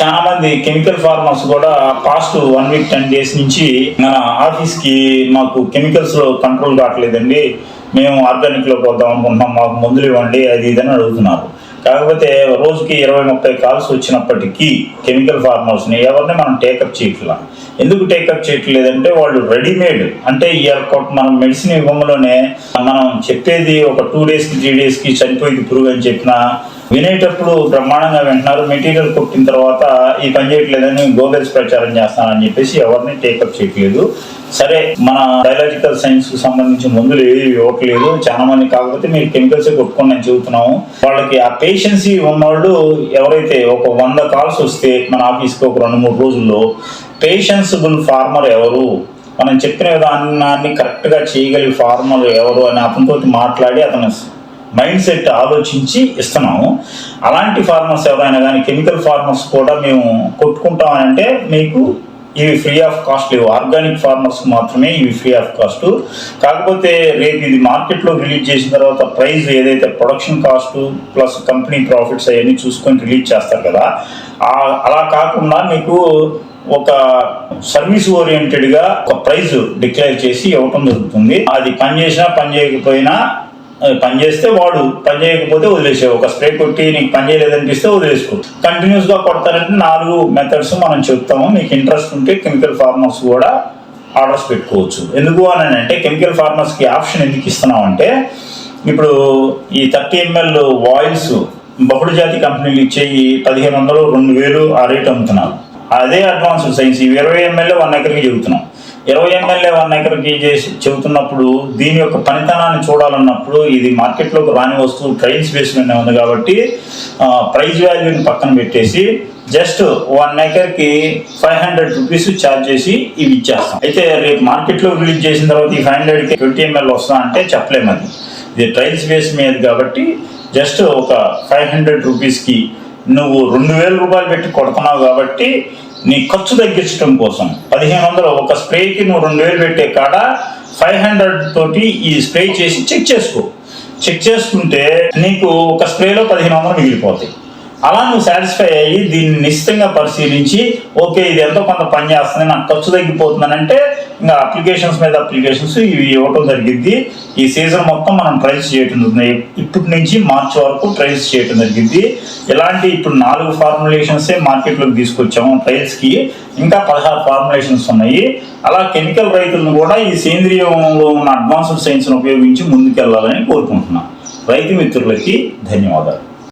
చాలా మంది chemical farmers కూడా past one week ten days నుంచి మన ఆఫీస్కి మాకు కెమికల్స్లో కంట్రోల్ కావట్లేదండి మేము ఆర్గానిక్లో పోదాం అనుకుంటున్నాం మాకు మందులు ఇవ్వండి అది ఇదని అడుగుతున్నారు. కాకపోతే రోజుకి ఇరవై ముప్పై కాల్స్ వచ్చినప్పటికీ కెమికల్ ఫార్మర్స్ని ఎవరిని మనం టేకప్ చేయట్లా? ఎందుకు టేకప్ చేయట్లేదంటే వాళ్ళు రెడీమేడ్ అంటే ఇయర్ మనం మెడిసిన్ ఇవ్వడంలోనే మనం చెప్పేది ఒక టూ డేస్కి త్రీ డేస్కి పురుగు అని చెప్పినా వినేటప్పుడు బ్రహ్మాండంగా వింటున్నారు. మెటీరియల్ కొట్టిన తర్వాత ఈ పని చేయట్లేదని గోగల్స్ ప్రచారం చేస్తానని చెప్పేసి ఎవరిని టేకప్ చేయట్లేదు. సరే మన బయాలజికల్ సైన్స్కు సంబంధించిన మందులు ఏవి ఇవ్వట్లేదు. చాలా మంది కాకపోతే మీరు కెమికల్స్ కొట్టుకొని చెబుతున్నాము. వాళ్ళకి ఆ పేషెన్సీ ఉన్నవాళ్ళు ఎవరైతే ఒక వంద కాల్స్ వస్తే మన ఆఫీస్కి ఒక రెండు మూడు రోజుల్లో పేషెన్సిబుల్ ఫార్మర్ ఎవరు? మనం చెప్పిన విధానాన్ని కరెక్ట్గా చేయగలిగే ఫార్మర్ ఎవరు అని అతనితో మాట్లాడి అతను మైండ్ సెట్ ఆలోచించి ఇస్తున్నాము. అలాంటి ఫార్మర్స్ ఎవరైనా కానీ కెమికల్ ఫార్మర్స్ కూడా మేము కొట్టుకుంటామంటే మీకు ఇవి ఫ్రీ ఆఫ్ కాస్ట్ లేవు. ఆర్గానిక్ ఫార్మర్స్ మాత్రమే ఇవి ఫ్రీ ఆఫ్ కాస్ట్. కాకపోతే రేపు ఇది మార్కెట్లో రిలీజ్ చేసిన తర్వాత ప్రైస్ ఏదైతే production cost plus company profits అవన్నీ చూసుకొని రిలీజ్ చేస్తారు కదా అలా కాకుండా మీకు ఒక సర్వీస్ ఓరియంటెడ్గా ఒక ప్రైజ్ డిక్లేర్ చేసి ఇవ్వటం జరుగుతుంది. అది పని చేసినా పని చేయకపోయినా పని చేస్తే వాడు పని చేయకపోతే వదిలేసే ఒక స్ప్రే కొట్టి నీకు పని చేయలేదనిపిస్తే వదిలేసుకో. కంటిన్యూస్గా కొడతారంటే నాలుగు మెథడ్స్ మనం చెప్తాము. మీకు ఇంట్రెస్ట్ ఉంటే కెమికల్ ఫార్మర్స్ కూడా ఆర్డర్స్ పెట్టుకోవచ్చు. ఎందుకు అని అంటే కెమికల్ ఫార్మర్స్కి ఆప్షన్ ఎందుకు ఇస్తున్నాం అంటే ఇప్పుడు ఈ థర్టీ ఎంఎల్ వాయిల్స్ బహుళ జాతి కంపెనీలు ఇచ్చేయి పదిహేను వందలు రెండు వేలు ఆ రేట్ అమ్ముతున్నారు. అదే అడ్వాన్స్డ్ సైన్స్ ఇవి ఇరవై ఎంఎల్ వన్ ఎకర్కి చెబుతున్నాం. ఇరవై ఎంఎల్ఏ వన్ ఎకర్కి చేసి చెబుతున్నప్పుడు దీని యొక్క పనితనాన్ని చూడాలన్నప్పుడు ఇది మార్కెట్లోకి రాని వస్తువు ట్రైన్స్ బేస్ మీద ఉంది కాబట్టి ప్రైస్ వాల్యూని పక్కన పెట్టేసి జస్ట్ వన్ ఎకర్కి ఫైవ్ హండ్రెడ్ రూపీస్ ఛార్జ్ చేసి ఇవి ఇచ్చేస్తాం. అయితే రేపు మార్కెట్లో రిలీజ్ చేసిన తర్వాత ఈ ఫైవ్ హండ్రెడ్కి ట్వంటీ ఎంఎల్ వస్తా అంటే చెప్పలేము అది. ఇది ట్రైల్స్ బేస్ మీద కాబట్టి జస్ట్ ఒక ఫైవ్ హండ్రెడ్ రూపీస్కి నువ్వు రెండు వేల రూపాయలు పెట్టి కొడుతున్నావు కాబట్టి నీ ఖర్చు తగ్గించడం కోసం. పదిహేను వందలు ఒక స్ప్రేకి నువ్వు రెండు వేలు పెట్టే కాడ ఫైవ్ హండ్రెడ్ తోటి ఈ స్ప్రే చేసి చెక్ చేసుకో. చెక్ చేసుకుంటే నీకు ఒక స్ప్రేలో పదిహేను వందలు మిగిలిపోతాయి. అలా నువ్వు సాటిస్ఫై అయ్యి దీన్ని నిశ్చితంగా పరిశీలించి ఓకే ఇది ఎంతో కొంత పని చేస్తుంది నాకు ఖర్చు తగ్గిపోతుందనంటే ఇంకా అప్లికేషన్స్ మీద అప్లికేషన్స్ ఇవి ఇవ్వటం జరిగింది ఈ సీజన్ మొత్తం మనం ట్రైల్స్ చేయటం జరుగుతుంది. ఇప్పటి నుంచి మార్చ్ వరకు ట్రైల్స్ చేయటం జరిగింది ఇలాంటి ఇప్పుడు నాలుగు ఫార్ములేషన్సే మార్కెట్లోకి తీసుకొచ్చాము ట్రైల్స్కి. ఇంకా పదహారు ఫార్ములేషన్స్ ఉన్నాయి. అలా కెమికల్ రైతులను కూడా ఈ సేంద్రియంలో ఉన్న అడ్వాన్స్డ్ సైన్స్ను ఉపయోగించి ముందుకెళ్ళాలని కోరుకుంటున్నాను రైతు మిత్రులకి ధన్యవాదాలు.